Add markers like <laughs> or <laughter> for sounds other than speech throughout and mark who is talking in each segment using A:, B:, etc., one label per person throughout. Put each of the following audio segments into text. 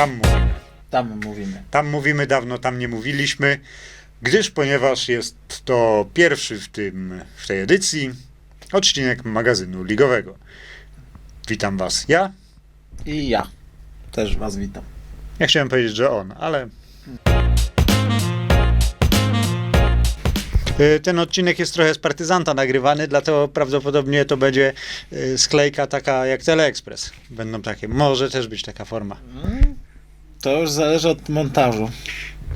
A: Tam mówimy.
B: Tam mówimy.
A: Tam mówimy, dawno tam nie mówiliśmy, gdyż ponieważ jest to pierwszy w, tym, w tej edycji odcinek magazynu ligowego. Witam Was ja.
B: I ja też was witam.
A: Ja chciałem powiedzieć, że on, ale. Y, Ten odcinek jest trochę z partyzanta nagrywany, dlatego prawdopodobnie to będzie y, sklejka taka jak Teleexpress. Będą takie, może też być taka forma.
B: To już zależy od montażu.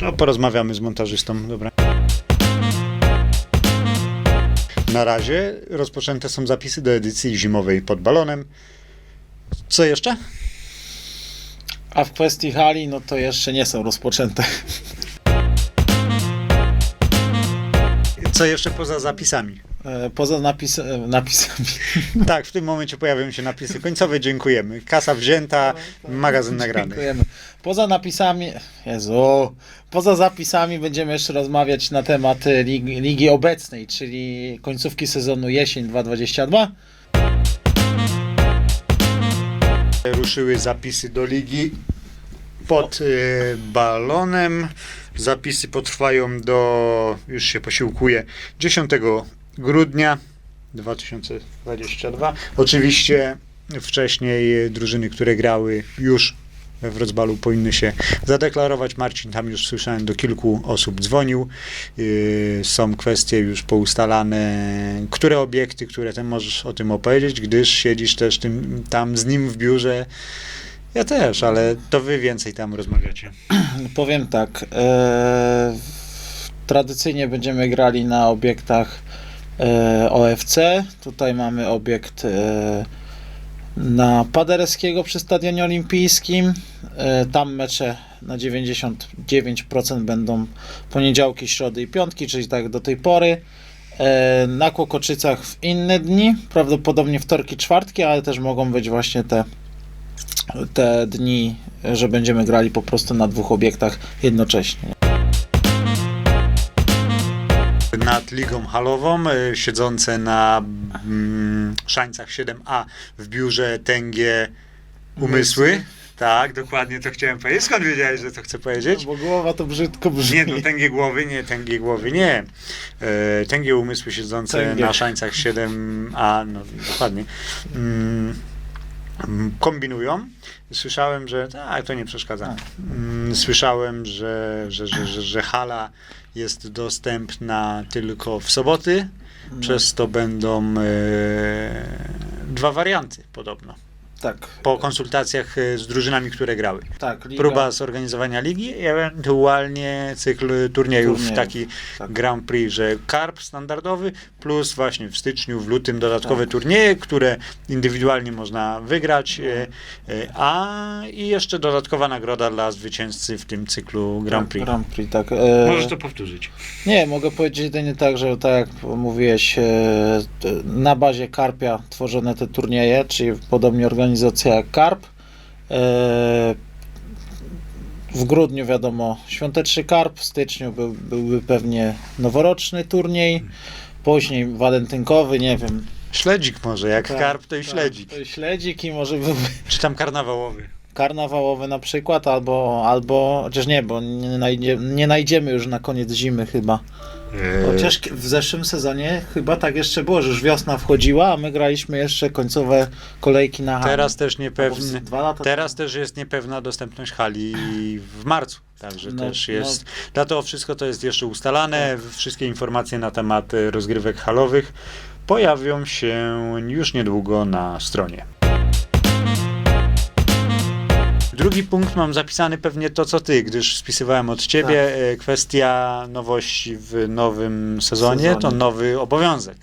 A: No, porozmawiamy z montażystą, dobra. Na razie rozpoczęte są zapisy do edycji zimowej pod balonem. Co jeszcze?
B: A w kwestii hali, no to jeszcze nie są rozpoczęte.
A: Co jeszcze poza zapisami?
B: E, Poza napis, e, napisami. <laughs>
A: Tak, w tym momencie pojawią się napisy końcowe. Dziękujemy. Kasa wzięta, magazyn nagrany.
B: Dziękujemy. Poza napisami, Jezu, poza zapisami będziemy jeszcze rozmawiać na temat e, ligi, ligi obecnej, czyli końcówki sezonu jesień 2022.
A: Ruszyły zapisy do ligi pod y, balonem. Zapisy potrwają do, już się posiłkuje, 10 grudnia 2022. Oczywiście wcześniej drużyny, które grały już we Wrocławiu powinny się zadeklarować. Marcin tam już słyszałem do kilku osób dzwonił. Yy, są kwestie już poustalane, które obiekty, które ty możesz o tym opowiedzieć, gdyż siedzisz też tym, tam z nim w biurze. Ja też, ale to wy więcej tam rozmawiacie. <clears throat>
B: Powiem tak. E, tradycyjnie będziemy grali na obiektach e, OFC. Tutaj mamy obiekt e, na Paderewskiego przy Stadionie Olimpijskim. E, tam mecze na 99% będą poniedziałki, środy i piątki, czyli tak do tej pory. E, na Kłokoczycach w inne dni, prawdopodobnie wtorki, czwartki, ale też mogą być właśnie te te dni, że będziemy grali po prostu na dwóch obiektach jednocześnie.
A: Nad ligą halową, y, siedzące na mm, szańcach 7A w biurze Tęgie Umysły. Tak, dokładnie to chciałem powiedzieć. Skąd wiedziałeś, że to chcę powiedzieć?
B: Bo głowa to brzydko brzmi.
A: Nie, no tęgie głowy, nie, tęgie głowy, nie. E, tęgie umysły siedzące
B: Tęgie.
A: na szańcach 7A, no dokładnie, mm, kombinują. Słyszałem, że, tak, to nie przeszkadza. Mm, Słyszałem, że, że, że, że, że hala jest dostępna tylko w soboty,
B: No,
A: przez to będą e, dwa warianty podobno.
B: Tak,
A: Po konsultacjach e, z drużynami, które grały
B: tak. Liga,
A: próba zorganizowania ligi i ewentualnie cykl turniejów, taki
B: tak.
A: Grand Prix, że karp standardowy plus właśnie w styczniu, w lutym dodatkowe
B: Tak.
A: turnieje, które indywidualnie można wygrać, e, e, a i jeszcze dodatkowa nagroda dla zwycięzcy w tym cyklu Grand Prix.
B: Grand Prix, tak. E,
A: Możesz to powtórzyć.
B: Nie, mogę powiedzieć jedynie tak, że tak jak mówiłeś, e, na bazie Karpia tworzone te turnieje, czyli podobnie organizacja Karp. E, W grudniu wiadomo świąteczny Karp, w styczniu był, byłby pewnie noworoczny turniej, później walentynkowy, nie wiem.
A: Śledzik może, jak
B: Tak,
A: karp to i
B: tak,
A: śledzik.
B: to i śledzik i może byłby <laughs>
A: Czy tam karnawałowy.
B: karnawałowy na przykład, albo, albo chociaż nie, bo nie, najdzie, nie najdziemy już na koniec zimy chyba.
A: E,
B: Chociaż k- w zeszłym sezonie chyba tak jeszcze było, że już wiosna wchodziła, a my graliśmy jeszcze końcowe kolejki na hali.
A: Teraz też niepewny. Teraz też jest niepewna dostępność hali w marcu, także
B: No,
A: też
B: no.
A: jest. Dlatego wszystko to jest jeszcze ustalane. Wszystkie informacje na temat e, rozgrywek halowych pojawią się już niedługo na stronie. Drugi punkt mam zapisany pewnie to, co ty, gdyż spisywałem od ciebie e, kwestia nowości w nowym sezonie,
B: Sezonie.
A: to nowy obowiązek.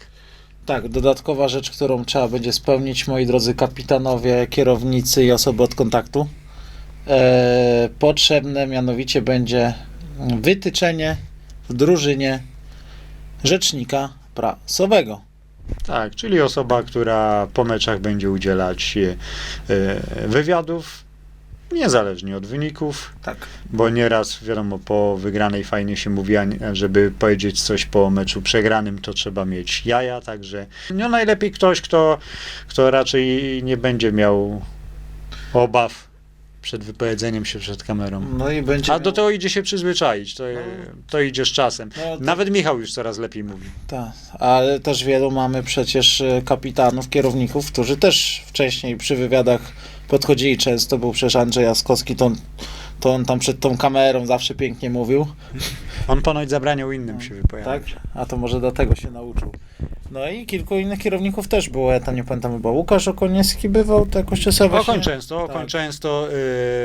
B: Tak, dodatkowa rzecz, którą trzeba będzie spełnić, moi drodzy kapitanowie, kierownicy i osoby od kontaktu. E, potrzebne mianowicie będzie wytyczenie w drużynie rzecznika prasowego.
A: Tak, czyli osoba, która po meczach będzie udzielać e, wywiadów, niezależnie od wyników,
B: Tak.
A: bo nieraz, wiadomo, po wygranej fajnie się mówi, a żeby powiedzieć coś po meczu przegranym, to trzeba mieć jaja, także no najlepiej ktoś, kto, kto raczej nie będzie miał obaw przed wypowiedzeniem się przed kamerą.
B: No i będzie.
A: A do tego idzie się przyzwyczaić, to, to idzie z czasem.
B: No, to-
A: Nawet Michał już coraz lepiej mówi.
B: Tak, ale też wielu mamy przecież e, kapitanów, kierowników, którzy też wcześniej przy wywiadach podchodzili często, był przecież Andrzej Jaskowski, to, to on tam przed tą kamerą zawsze pięknie mówił,
A: On ponoć zabraniał innym się
B: tak?
A: wypowiadać.
B: A to może dlatego się nauczył. No i kilku innych kierowników też było, ja tam nie pamiętam, chyba Łukasz Okoniewski bywał, to jakoś czasem
A: Okoń często, Okoń
B: tak.
A: często.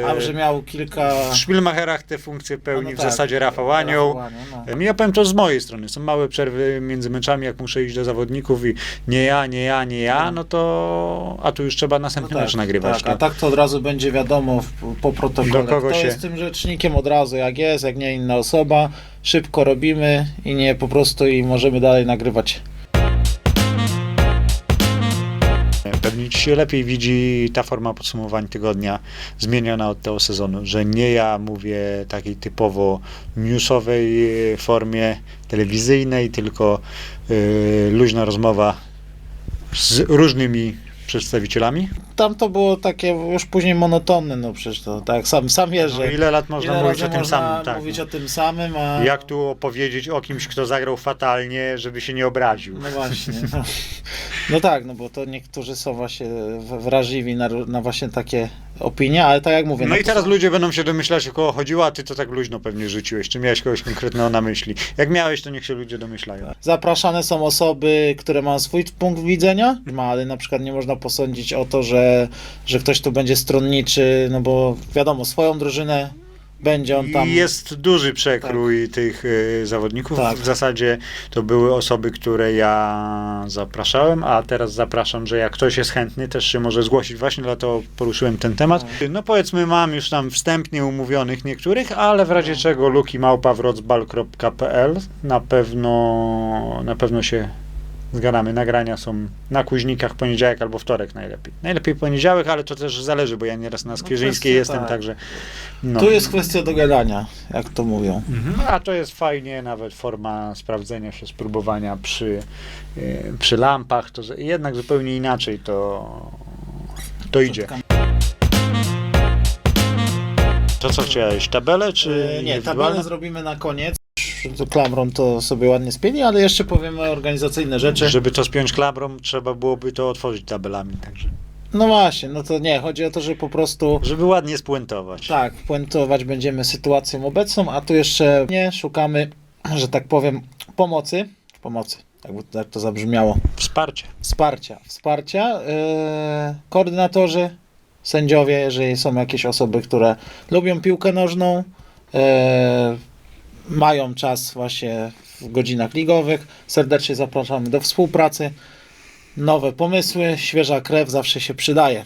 A: Yy,
B: A że miał kilka...
A: w Szpilmacherach te funkcje pełni
B: No, no
A: w
B: tak,
A: zasadzie Rafał Anioł.
B: Rafał Anioł, no.
A: Ja powiem to z mojej strony. Są małe przerwy między meczami, jak muszę iść do zawodników i nie ja, nie ja, nie ja, no to. A tu już trzeba następny
B: No
A: mecz nagrywać.
B: Tak, a tak to od razu będzie wiadomo w, po protokole.
A: Do kogo
B: Kto
A: się-
B: jest tym rzecznikiem od razu, jak jest, jak nie inna osoba. Szybko robimy i nie po prostu i możemy dalej nagrywać.
A: Pewnie ci się lepiej widzi ta forma podsumowań tygodnia zmieniona od tego sezonu, że nie ja mówię takiej typowo newsowej formie telewizyjnej, tylko e, luźna rozmowa z różnymi przedstawicielami.
B: Tam to było takie już później monotonne, no przecież to tak sam, sam wiesz,
A: No, ile lat można
B: ile
A: mówić o tym
B: można
A: samym? Tak,
B: mówić
A: no.
B: o tym samym, a...
A: Jak tu opowiedzieć o kimś, kto zagrał fatalnie, żeby się nie obraził?
B: No właśnie. No. no tak, no bo to niektórzy są właśnie wrażliwi na, na właśnie takie opinie, ale tak jak mówię.
A: No i
B: to
A: teraz ludzie będą się domyślać, o kogo chodziło, a ty to tak luźno pewnie rzuciłeś. Czy miałeś kogoś konkretnego na myśli? Jak miałeś, to niech się ludzie domyślają.
B: Zapraszane są osoby, które mają swój punkt widzenia, ale na przykład nie można posądzić o to, że, że ktoś tu będzie stronniczy, no bo wiadomo, swoją drużynę będzie on tam.
A: I jest duży przekrój tych y, zawodników.
B: Tak.
A: W zasadzie to były osoby, które ja zapraszałem, a teraz zapraszam, że jak ktoś jest chętny, też się może zgłosić. Właśnie dlatego poruszyłem ten temat. No powiedzmy, mam już tam wstępnie umówionych niektórych, ale w razie czego luki małpawrocbal.pl na pewno na pewno się zgadamy. Nagrania są na kuźnikach poniedziałek albo wtorek najlepiej. Najlepiej poniedziałek, ale to też zależy, bo ja nieraz na Skwierzyńskiej
B: kwestia,
A: jestem,
B: tak.
A: także no.
B: Tu jest kwestia dogadania, jak to mówią.
A: Mhm. A to jest fajnie, nawet forma sprawdzenia się, spróbowania przy, y, przy lampach, to jednak zupełnie inaczej to, to idzie. To co chciałeś, tabelę czy
B: E, Nie, tabelę zrobimy na koniec. To klamrą to sobie ładnie spieli, ale jeszcze powiemy organizacyjne rzeczy.
A: Żeby to spiąć klamrą, trzeba byłoby to otworzyć tabelami, także.
B: No właśnie, no to nie, chodzi o to, że po prostu
A: Żeby ładnie spuentować.
B: tak, puentować będziemy sytuacją obecną, a tu jeszcze nie szukamy, że tak powiem, pomocy. Pomocy, jakby tak to zabrzmiało.
A: Wsparcie.
B: Wsparcia. Wsparcia. Yy, koordynatorzy, sędziowie, jeżeli są jakieś osoby, które lubią piłkę nożną, yy, mają czas właśnie w godzinach ligowych, serdecznie zapraszamy do współpracy. Nowe pomysły, świeża krew zawsze się przydaje.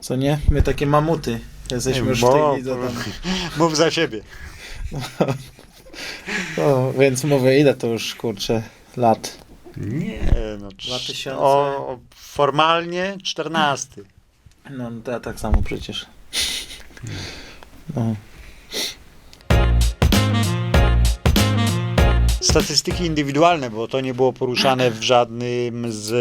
B: Co nie? My takie mamuty. Jesteśmy już w tej lidze. Tam.
A: Mów za siebie. <laughs>
B: No, więc mówię, ile to już kurczę lat?
A: Nie, no. trz-
B: 2000.
A: O, o, formalnie 14.
B: No, no to ja tak samo przecież. No.
A: Statystyki indywidualne, bo to nie było poruszane w żadnym z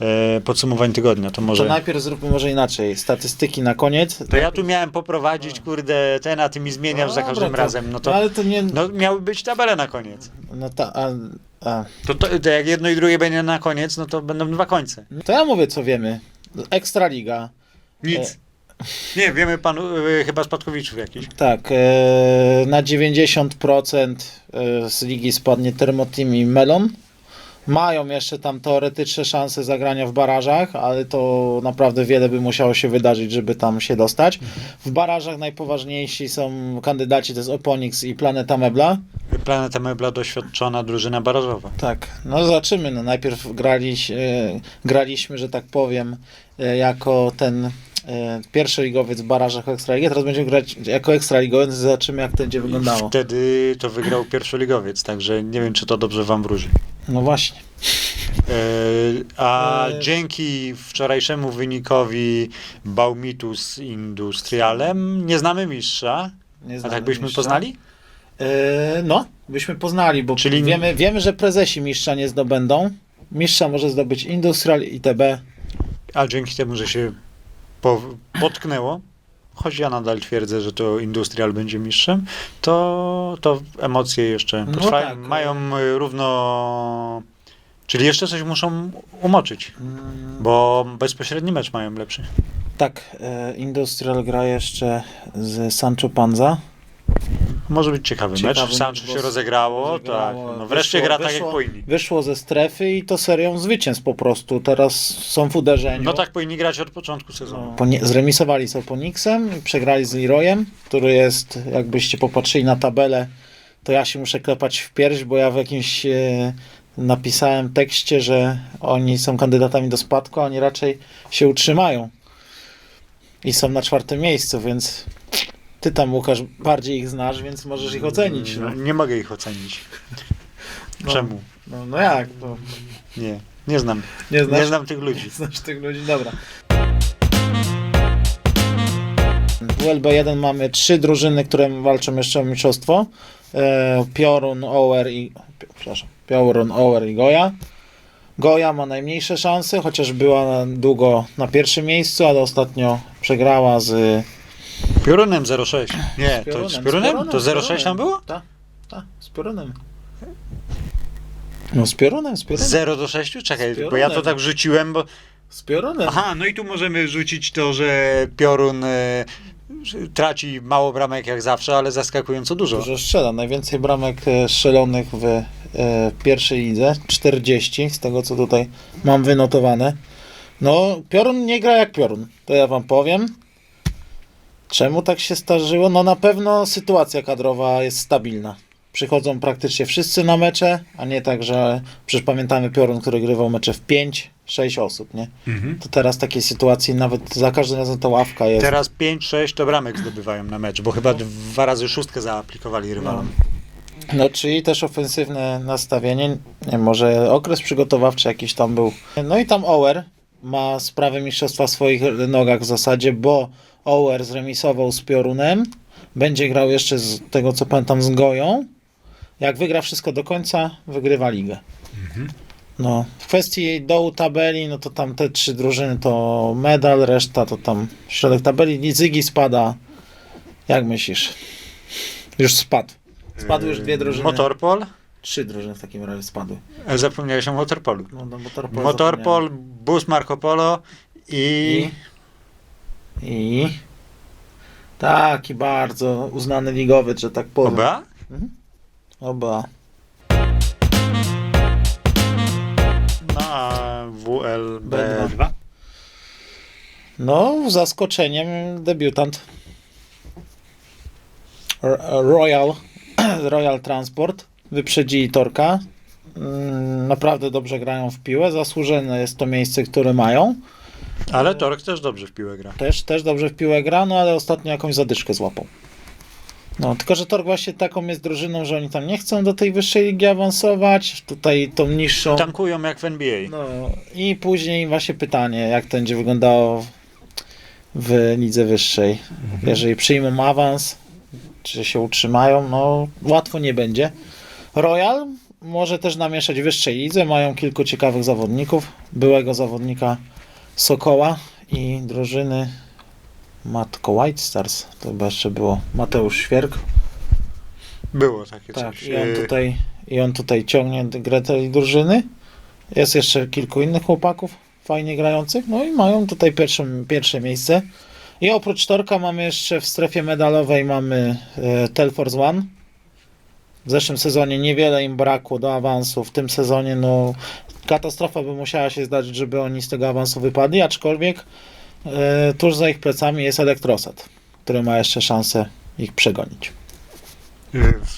A: e, podsumowań tygodnia. To
B: To
A: może.
B: najpierw zróbmy może inaczej. Statystyki na koniec.
A: To ja tu miałem poprowadzić, kurde, ten, a ty mi zmieniasz za
B: Dobra,
A: każdym
B: to-
A: razem. No
B: No
A: to.
B: ale to nie. No,
A: No miały być tabele na koniec.
B: ta, a, a.
A: To, to, to jak jedno i drugie będzie na koniec, no to będą dwa końce.
B: To ja mówię, co wiemy. Ekstraliga.
A: Nic. Nie, wiemy panu, e, chyba spadkowiczów jakiś.
B: Tak, e, na 90% e, z ligi spadnie Termoteam i Melon. Mają jeszcze tam teoretyczne szanse zagrania w barażach, ale to naprawdę wiele by musiało się wydarzyć, żeby tam się dostać. W barażach najpoważniejsi są kandydaci, to jest Oponix i Planeta Mebla.
A: Planeta Mebla doświadczona drużyna barażowa.
B: Tak, no zobaczymy. No najpierw graliś, e, graliśmy, że tak powiem, e, jako ten pierwszy ligowiec w barażach Ekstraligi, teraz będziemy grać jako Ekstraligowiec, zobaczymy jak to będzie wyglądało.
A: Wtedy to wygrał pierwszoligowiec, także nie wiem, czy to dobrze wam wróży.
B: No właśnie.
A: E, a
B: E,
A: dzięki wczorajszemu wynikowi Baumitus Industrialem nie znamy mistrza.
B: Nie
A: A
B: znamy
A: tak byśmy
B: mistrza.
A: poznali?
B: E, no, byśmy poznali, bo
A: Czyli-
B: wiemy, wiemy, że prezesi mistrza nie zdobędą. Mistrza może zdobyć Industrial, ITB.
A: A dzięki temu, że się po, potknęło, choć ja nadal twierdzę, że to Industrial będzie mistrzem, to, to emocje jeszcze
B: No
A: potrwają,
B: tak.
A: mają y, równo... Czyli jeszcze coś muszą umoczyć,
B: Mm,
A: bo bezpośredni mecz mają lepszy.
B: Tak, e, Industrial gra jeszcze z Sancho Panza.
A: Może być ciekawy,
B: Ciekawy
A: mecz.
B: mecz,
A: Sancho się rozegrało,
B: rozegrało,
A: tak. No wreszcie
B: wyszło-
A: gra tak jak
B: wyszło-
A: powinni.
B: Wyszło ze strefy i to serią zwycięstw po prostu. Teraz są w uderzeniu.
A: No tak powinni grać od początku sezonu.
B: Nie- zremisowali z Oponiksem przegrali z Leroyem, który jest, jakbyście popatrzyli na tabelę, to ja się muszę klepać w pierś, bo ja w jakimś e, napisałem tekście, że oni są kandydatami do spadku, a oni raczej się utrzymają. I są na czwartym miejscu, więc ty tam, Łukasz, bardziej ich znasz, więc możesz ich ocenić. No,
A: nie mogę ich ocenić.
B: No.
A: Czemu?
B: no, no jak? No,
A: Nie, nie znam.
B: nie znasz,
A: Nie znam tych ludzi.
B: znasz tych ludzi, dobra. W LB1 mamy trzy drużyny, które walczą jeszcze o mistrzostwo. E, Piorun, Ower i... Przepraszam. Piorun, Ower i Goja. Goja ma najmniejsze szanse, chociaż była długo na pierwszym miejscu, ale ostatnio przegrała z...
A: Piorunem 06. Nie,
B: z
A: to z Piorunem? To 06 tam było?
B: Tak, tak, z Piorunem. No z Piorunem, z Piorunem.
A: 0 do 6? Czekaj, bo ja to tak rzuciłem, bo...
B: Z Piorunem.
A: Aha, no i tu możemy rzucić to, że Piorun e, traci mało bramek jak zawsze, ale zaskakująco dużo.
B: Dużo strzela. Najwięcej bramek e, strzelonych w e, pierwszej lidze. 40, z tego co tutaj mam wynotowane. No, Piorun nie gra jak Piorun, to ja wam powiem. Czemu tak się starzyło? No na pewno sytuacja kadrowa jest stabilna. Przychodzą praktycznie wszyscy na mecze, a nie tak, że przecież pamiętamy Piorun, który grywał mecze w 5, 6 osób, nie?
A: Mhm.
B: To teraz takiej sytuacji nawet za każdym razem ta ławka jest.
A: Teraz 5-6 to bramek zdobywają na mecz, bo chyba dwa razy szóstkę zaaplikowali rywalom.
B: No, czyli też ofensywne nastawienie. Nie, może okres przygotowawczy jakiś tam był. No i tam Ower ma sprawę mistrzostwa w swoich nogach w zasadzie, bo Ower zremisował z Piorunem. Będzie grał jeszcze z tego co pamiętam z Goją. Jak wygra wszystko do końca, wygrywa ligę. No, w kwestii dołu tabeli, no to tam te trzy drużyny to medal, reszta to tam środek tabeli. Zygi spada. Jak myślisz? Już spadł. Spadły już dwie drużyny.
A: Motorpol?
B: Trzy drużyny w takim razie spadły.
A: Zapomniałeś o Motorpolu.
B: No, no Motorpol.
A: Motorpol, Bus Marco Polo i...
B: I... I... Taki bardzo uznany ligowiec, że tak powiem.
A: Oba?
B: Oba.
A: No a WLB2?
B: B2. No, zaskoczeniem debiutant. Royal, <clears throat> Royal Transport wyprzedzili Torka. Mm, Naprawdę dobrze grają w piłę. Zasłużone jest to miejsce, które mają.
A: Ale Tork też dobrze w piłę gra.
B: Też, też dobrze w piłę gra, no ale ostatnio jakąś zadyszkę złapał. No, tylko że Tork właśnie taką jest drużyną, że oni tam nie chcą do tej wyższej ligi awansować. Tutaj tą niższą.
A: Tankują jak w NBA.
B: No i później właśnie pytanie, jak to będzie wyglądało w lidze wyższej. Jeżeli przyjmą awans, czy się utrzymają, no łatwo nie będzie. Royal może też namieszać wyższej lidze, mają kilku ciekawych zawodników, byłego zawodnika Sokoła i drużyny Matko White Stars, to chyba jeszcze było Mateusz Świerk.
A: Było takie
B: Tak,
A: coś.
B: i on
A: E,
B: tutaj, i on tutaj ciągnie grę tej drużyny. Jest jeszcze kilku innych chłopaków fajnie grających, no i mają tutaj pierwsze, pierwsze miejsce. I oprócz Torka mamy jeszcze w strefie medalowej mamy e, Telforce One. W zeszłym sezonie niewiele im brakło do awansu, w tym sezonie no katastrofa by musiała się zdarzyć, żeby oni z tego awansu wypadli, aczkolwiek e, tuż za ich plecami jest Elektrosat, który ma jeszcze szansę ich przegonić.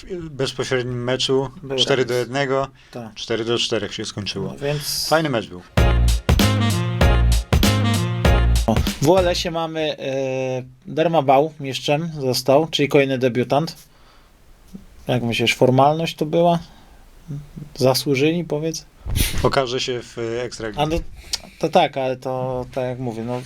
A: W bezpośrednim meczu
B: Był
A: 4
B: remis.
A: do 1,
B: Tak.
A: 4 do 4 się skończyło.
B: No, więc
A: Fajny mecz był.
B: W WLS-ie mamy e, Dermabał mistrzem został, czyli kolejny debiutant. Jak myślisz, formalność to była? Zasłużyli, powiedz?
A: Pokaże się w e, Ekstra.
B: A no, to tak, ale to tak jak mówię, no,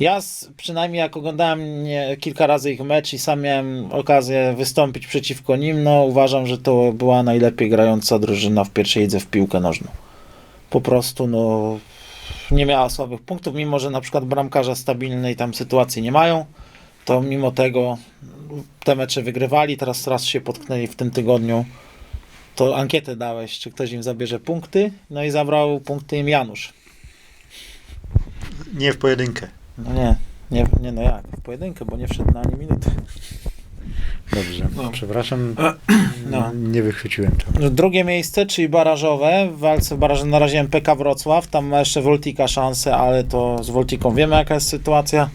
B: ja z, przynajmniej jak oglądałem nie, kilka razy ich mecz i sam miałem okazję wystąpić przeciwko nim, no uważam, że to była najlepiej grająca drużyna w pierwszej lidze w piłkę nożną. Po prostu, no, nie miała słabych punktów, mimo że na przykład bramkarza stabilnej tam sytuacji nie mają, to mimo tego te mecze wygrywali, teraz raz się potknęli w tym tygodniu. To ankietę dałeś, czy ktoś im zabierze punkty, no i zabrał punkty im Janusz.
A: Nie w pojedynkę.
B: No nie, nie, nie no jak, w pojedynkę, bo nie wszedł na ani minuty.
A: Dobrze,
B: No.
A: przepraszam, <clears throat>
B: No.
A: nie wychwyciłem to.
B: Drugie miejsce, czyli barażowe. W walce baraży na razie MPK Wrocław. Tam ma jeszcze Voltika szansę, ale to z Voltiką wiemy jaka jest sytuacja.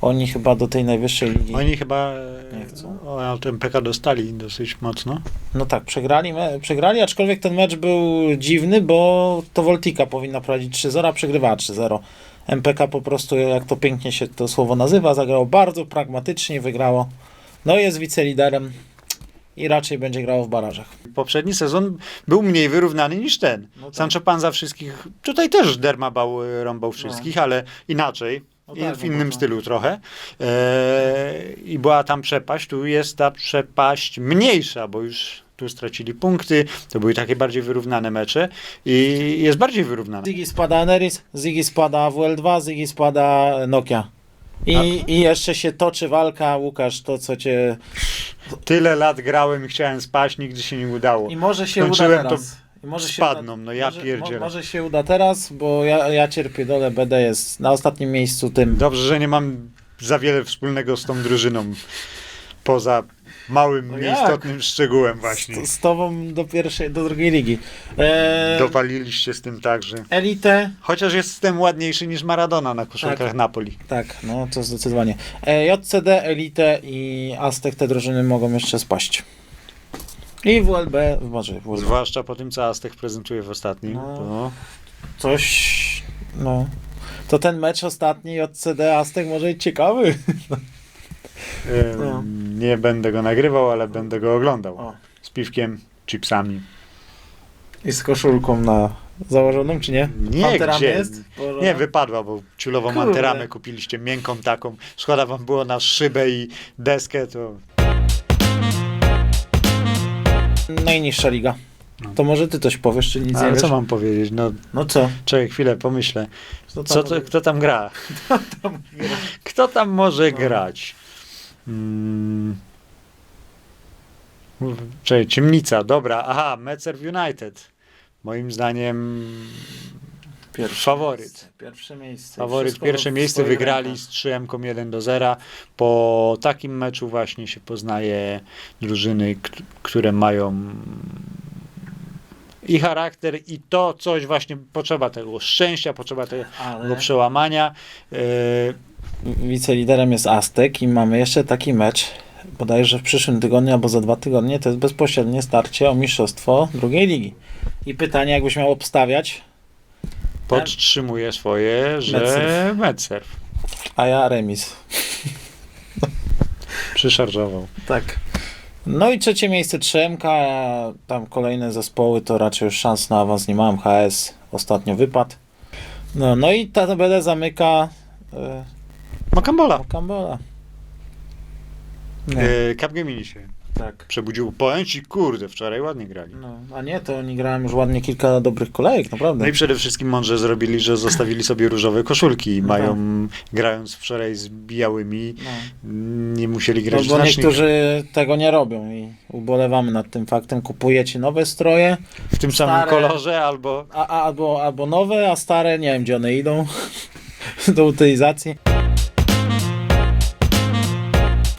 B: Oni chyba do tej najwyższej ligi.
A: Oni chyba
B: Nie chcą.
A: o, ale ten PK dostali dosyć mocno.
B: No tak, przegrali, przegrali, aczkolwiek ten mecz był dziwny, bo to Voltika powinna prowadzić 3-0, a przegrywała 3-0. MPK po prostu, jak to pięknie się to słowo nazywa, zagrało bardzo pragmatycznie, wygrało. No jest wiceliderem i raczej będzie grało w barażach.
A: Poprzedni sezon był mniej wyrównany niż ten.
B: No tak.
A: Sancho Panza wszystkich, tutaj też Derma bał, y, rąbał wszystkich, ale inaczej.
B: No tak,
A: w
B: no
A: innym
B: to-
A: stylu trochę. Eee, I była tam przepaść, tu jest ta przepaść mniejsza, bo już tu stracili punkty, to były takie bardziej wyrównane mecze i jest bardziej wyrównane.
B: Ziggy spada Eneris, Ziggy spada WL2, Ziggy spada Nokia. I, I jeszcze się toczy walka, Łukasz, to co cię...
A: Tyle lat grałem i chciałem spaść, nigdy się nie udało.
B: I może się
A: Skończyłem
B: uda teraz. I może
A: spadną,
B: uda,
A: no ja
B: może,
A: pierdzielę.
B: mo- Może się uda teraz, bo ja, ja cierpię dole, BD jest na ostatnim miejscu tym.
A: Dobrze, że nie mam za wiele wspólnego z tą drużyną. Poza małym,
B: No
A: nieistotnym szczegółem właśnie.
B: Z, z tobą do pierwszej, do drugiej ligi. E,
A: Dowaliliście z tym także.
B: Elite,
A: Chociaż jestem ładniejszy niż Maradona na koszulkach
B: Tak.
A: Napoli.
B: tak, no to zdecydowanie. E, JCD, Elite i Aztek te drużyny mogą jeszcze spaść. I WLB, może WLB.
A: Zwłaszcza po tym, co Aztek prezentuje w ostatnim.
B: No. Coś, no. To ten mecz ostatni JCD Aztek może być ciekawy. No.
A: nie będę go nagrywał, ale będę go oglądał.
B: O.
A: Z piwkiem, chipsami.
B: I z koszulką na założoną, czy nie?
A: Nie, gdzie?
B: jest? Położona?
A: Nie, wypadła, bo ciulową
B: Kurde.
A: antyramę kupiliście, miękką taką. Szkoda wam było na szybę i deskę, to
B: Najniższa liga.
A: No.
B: To może ty coś powiesz, czy nic nie
A: Ale
B: wiesz?
A: co mam powiedzieć? No,
B: No co?
A: czekaj chwilę, pomyślę.
B: Co
A: Co to, <laughs> kto tam gra? Kto tam może
B: No.
A: grać? Mm. Czekaj, Ciemnica, dobra. Aha, Mecer United. Moim zdaniem
B: Pierwsze
A: faworyt.
B: Miejsce, pierwsze miejsce.
A: Faworyt, pierwsze miejsce wygrali
B: rękach.
A: z 3 1 do 0. Po takim meczu właśnie się poznaje drużyny, które mają i charakter, i to coś właśnie potrzeba tego szczęścia, potrzeba tego
B: Ale
A: przełamania. Yy,
B: wiceliderem jest Aztek i mamy jeszcze taki mecz, bodajże w przyszłym tygodniu albo za dwa tygodnie, to jest bezpośrednie starcie o mistrzostwo drugiej ligi. I pytanie, jakbyś miał obstawiać,
A: podtrzymuje swoje, że.
B: Metcerf a ja remis.
A: przyszarżował.
B: Tak. No i trzecie miejsce 3MK, a tam kolejne zespoły to raczej już szans na awans nie mam. HS ostatnio wypadł. No, no i ta tabela zamyka e,
A: Makambola.
B: Kambola. No,
A: Yy, Capgemini się
B: tak.
A: przebudził. Powiem ci, kurde, wczoraj ładnie grali.
B: No, a nie, to oni grałem już ładnie kilka dobrych kolejek, naprawdę.
A: No i przede wszystkim mądrze zrobili, że zostawili sobie różowe koszulki i
B: No
A: mają, grając wczoraj z białymi,
B: No.
A: nie musieli
B: No,
A: grać
B: bo
A: znacznie.
B: niektórzy tego nie robią i ubolewamy nad tym faktem. Kupujecie nowe stroje,
A: w tym samym
B: stare-
A: kolorze albo
B: a, a, albo, albo nowe, a stare nie wiem gdzie one idą <laughs> do utylizacji.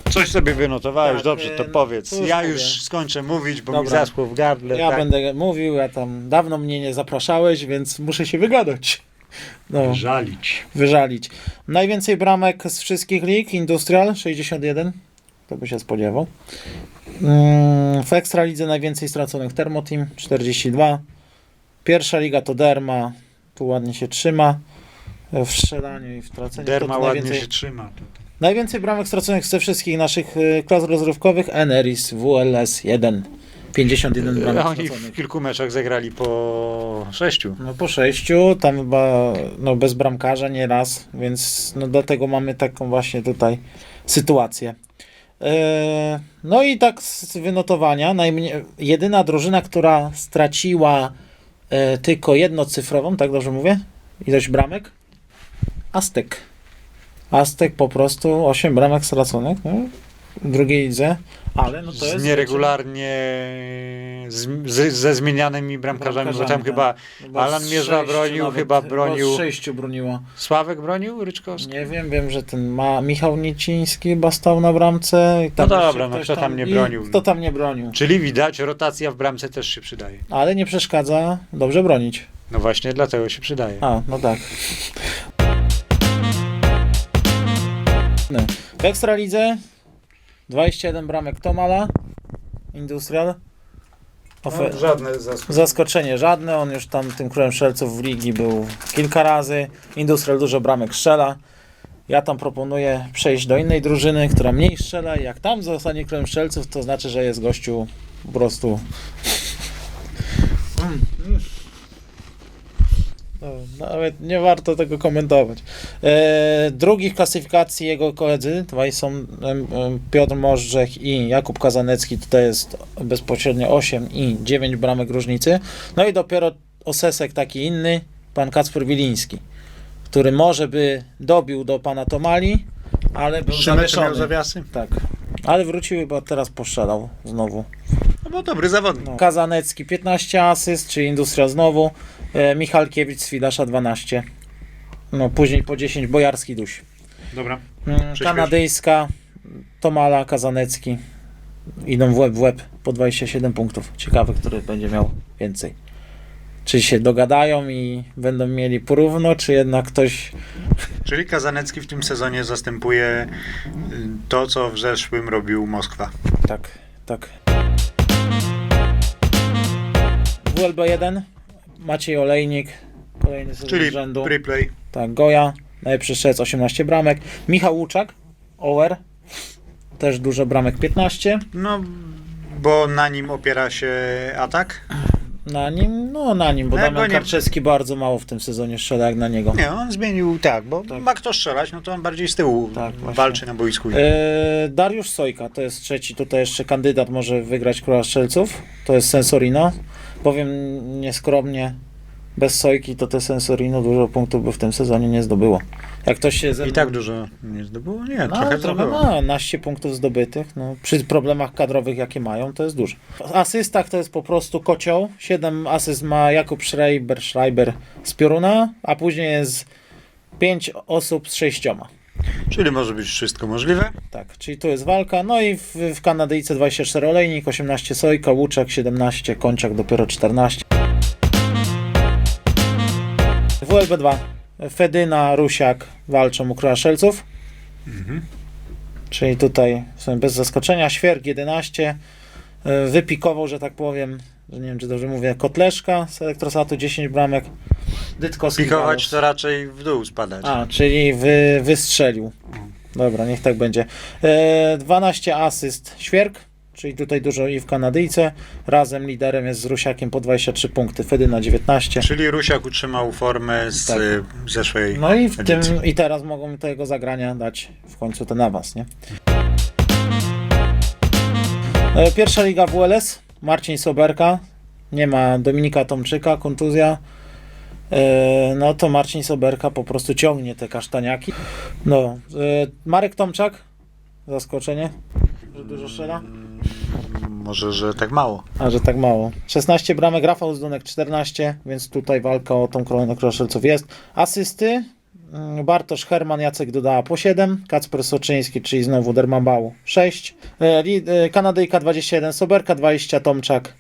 A: Coś sobie wynotowałeś,
B: Tak,
A: dobrze, to
B: y,
A: powiedz.
B: to już
A: ja
B: mówię.
A: już skończę mówić, bo mi
B: Dobra.
A: zaschło w gardle.
B: Ja
A: tak?
B: będę mówił, ja tam dawno mnie nie zapraszałeś, więc muszę się wygadać. No,
A: żalić.
B: wyżalić. Najwięcej bramek z wszystkich lig, Industrial 61, to by się spodziewał. Mm, W Ekstralidze najwięcej straconych Thermo Team 42. Pierwsza liga to Derma, tu ładnie się trzyma. W strzelaniu i w traceniu. to
A: Derma
B: tu
A: ładnie
B: najwięcej,
A: się trzyma.
B: Najwięcej bramek straconych ze wszystkich naszych y, klas rozrywkowych Eneris WLS 1. 51 bramek
A: Oni
B: straconych.
A: w kilku meczach zagrali po sześciu.
B: No po sześciu, tam chyba no bez bramkarza nie raz, więc no dlatego mamy taką właśnie tutaj sytuację. E, No i tak z wynotowania, najmniej, jedyna drużyna, która straciła e, tylko jednocyfrową, tak dobrze mówię? Ilość bramek? Aztek. Aztek po prostu 8 bramek straconych no, w drugiej lidze, ale no to jest...
A: z nieregularnie z, z, ze zmienianymi bramkarzami, bo tam chyba
B: Chyba
A: Alan
B: z
A: Mierza bronił,
B: nawet,
A: chyba
B: z
A: bronił-
B: sześciu broniło.
A: Sławek bronił, Ryczkowski.
B: Nie wiem, wiem, że ten ma Michał Niciński chyba stał na bramce. I tam
A: No dobra, no kto tam nie
B: i
A: bronił?
B: Kto tam nie bronił.
A: Czyli widać, rotacja w bramce też się przydaje.
B: Ale nie przeszkadza dobrze bronić.
A: No właśnie dlatego się przydaje.
B: A, no tak. W Ekstralidze 21 bramek Tomala, Industrial. Ofe-
A: No, żadne zaskoczenie.
B: Zaskoczenie żadne, on już tam tym królem strzelców w ligi był kilka razy. Industrial dużo bramek strzela. Ja tam proponuję przejść do innej drużyny, która mniej strzela jak tam zostanie królem strzelców, to znaczy, że jest gościu po prostu... No, nawet nie warto tego komentować. E, drugi w klasyfikacji jego koledzy, dwaj są Piotr Możdżech i Jakub Kazanecki, tutaj jest bezpośrednio 8 i 9 bramek różnicy. No i dopiero osesek taki inny, pan Kacper Wiliński, który może by dobił do pana Tomali, ale był zawieszony.
A: zawiasy?
B: Tak. Ale wrócił, bo teraz postrzelał znowu.
A: No bo dobry zawodnik.
B: No. Kazanecki 15 asyst, czyli Industria znowu. E, Michalkiewicz z Fidasza 12. No później po 10 Bojarski Duś.
A: Dobra.
B: Mm. Kanadyjska Tomala, Kazanecki idą w łeb w łeb po 27 punktów. Ciekawe, który będzie miał więcej. Czy się dogadają i będą mieli porówno, czy jednak ktoś
A: Czyli Kazanecki w tym sezonie zastępuje y, to, co w zeszłym robił Moskwa.
B: tak, tak. WLB 1 Maciej Olejnik kolejny sezon
A: Czyli
B: rzędu.
A: replay.
B: Tak, Goja, najlepszy strzelec 18 bramek. Michał Łuczak, Ower, też dużo bramek 15.
A: No, bo na nim opiera się atak.
B: Na nim, no na nim, bo
A: No,
B: Damian
A: nie-
B: Karczewski bardzo mało w tym sezonie strzela jak na niego.
A: Nie, on zmienił tak, bo
B: Tak.
A: ma kto strzelać, no to on bardziej z tyłu
B: Tak, właśnie.
A: walczy na boisku.
B: E, Dariusz Sojka, to jest trzeci tutaj jeszcze kandydat, może wygrać Króla Strzelców. To jest Sensorino. Powiem nieskromnie, bez Sojki to te Sensorino dużo punktów by w tym sezonie nie zdobyło. Jak ktoś się ze
A: I tak dużo nie zdobyło? Nie,
B: No,
A: trochę zdobyło.
B: ma, 12 punktów zdobytych. No, przy problemach kadrowych, jakie mają, to jest dużo. W asystach to jest po prostu kocioł. 7 asyst ma Jakub Schreiber, Schreiber z Pioruna, a później jest 5 osób z sześcioma.
A: Czyli może być wszystko możliwe.
B: Tak, czyli tu jest walka. No i w, w Kanadyjce 24 olejnik, 18 Sojka, Łuczek 17, Konciak dopiero 14. WLB 2. Fedyna, Rusiak walczą u Króla Szelców.
A: Mhm.
B: Czyli tutaj w sumie bez zaskoczenia. Świerk 11. e, Wypikował, że tak powiem, że nie wiem czy dobrze mówię, Kotleszka z Elektrosatu 10 bramek. Dytkowski.
A: Pikować to raczej w dół spadać.
B: A, czyli wy, wystrzelił. Dobra, niech tak będzie. E, 12 asyst Świerk, czyli tutaj dużo i w Kanadyjce. Razem liderem jest z Rusiakiem po 23 punkty. Fedy na 19.
A: Czyli Rusiak utrzymał formę z
B: Tak.
A: y, zeszłej.
B: No i w tym
A: edycji.
B: i teraz mogą tego zagrania dać w końcu ten awans, nie? E, Pierwsza liga WLS. Marcin Soberka. Nie ma Dominika Tomczyka, kontuzja. E, No to Marcin Soberka po prostu ciągnie te kasztaniaki. No, e, Marek Tomczak. Zaskoczenie, że dużo strzela.
A: Może, że tak mało.
B: A, że tak mało. 16 bramek, Rafał Zdunek 14, więc tutaj walka o tą koronę kroszelców jest. Asysty Bartosz Herman, Jacek Dodała po 7, Kacper Soczyński, czyli znowu Dermabał 6, e, e, Kanadyjka 21, Soberka 20, Tomczak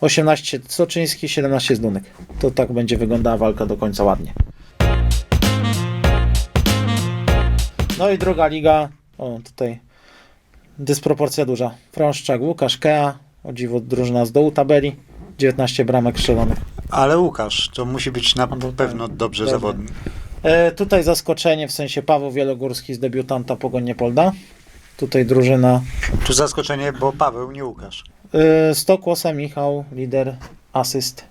B: 18, Soczyński 17 Zdunek. To tak będzie wyglądała walka do końca ładnie. No i druga liga, o tutaj dysproporcja duża. Frąszczak, Łukasz, Kea, o dziwo drużyna z dołu tabeli, 19 bramek strzelonych.
A: Ale Łukasz, to musi być na
B: No
A: pewno dobrze
B: pewnie.
A: zawodnik.
B: E, tutaj zaskoczenie, w sensie Paweł Wielogórski z debiutanta Pogoń Polda. Tutaj drużyna
A: Tu zaskoczenie, bo Paweł, nie Łukasz.
B: e, Stokłosa, Michał, lider, asyst.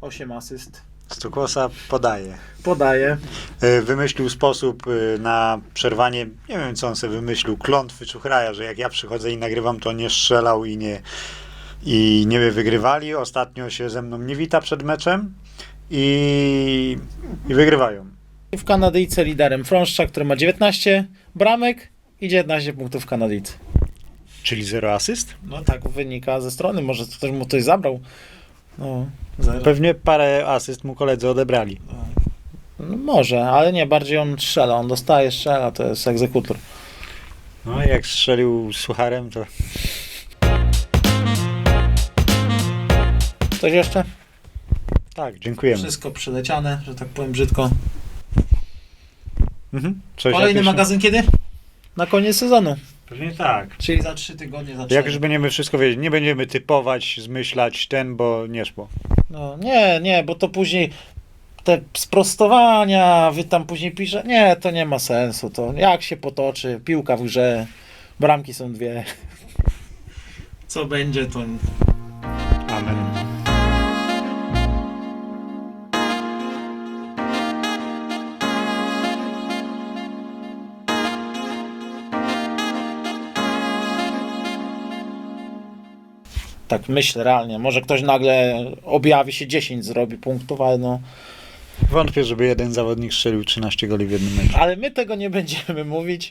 B: 8 asyst.
A: Stokłosa podaje.
B: Podaje.
A: Y, Wymyślił sposób na przerwanie, nie wiem co on sobie wymyślił, klątwy Czuchraja, że jak ja przychodzę i nagrywam, to nie strzelał i nie, i nie wygrywali. Ostatnio się ze mną nie wita przed meczem i, i wygrywają.
B: W Kanadyjce liderem Frąszcza, który ma 19 bramek i 19 punktów w Kanadyjce.
A: Czyli zero asyst?
B: No tak wynika ze strony, może ktoś mu coś zabrał. No, zero.
A: Pewnie parę asyst mu koledzy odebrali.
B: No, może, ale nie, bardziej on strzela, on dostaje, strzela, to jest egzekutor.
A: No i jak strzelił sucharem, to
B: Coś jeszcze?
A: tak, dziękujemy.
B: Wszystko przyleciane, że tak powiem brzydko.
A: Mhm. Coś
B: Kolejny
A: jakieś-
B: magazyn kiedy? Na koniec sezonu,
A: Pewnie tak.
B: czyli za 3 tygodnie, za
A: Jak
B: 4.
A: już będziemy wszystko wiedzieć, nie będziemy typować, zmyślać ten, bo nie szło.
B: No, nie, nie, bo to później te sprostowania, wy tam później pisze, nie, to nie ma sensu, to jak się potoczy, piłka w grze, bramki są dwie. Co będzie, to... Tak myślę realnie, może ktoś nagle objawi się 10, zrobi punktów, ale no...
A: Wątpię, żeby jeden zawodnik strzelił 13 goli w jednym meczu.
B: Ale my tego nie będziemy mówić.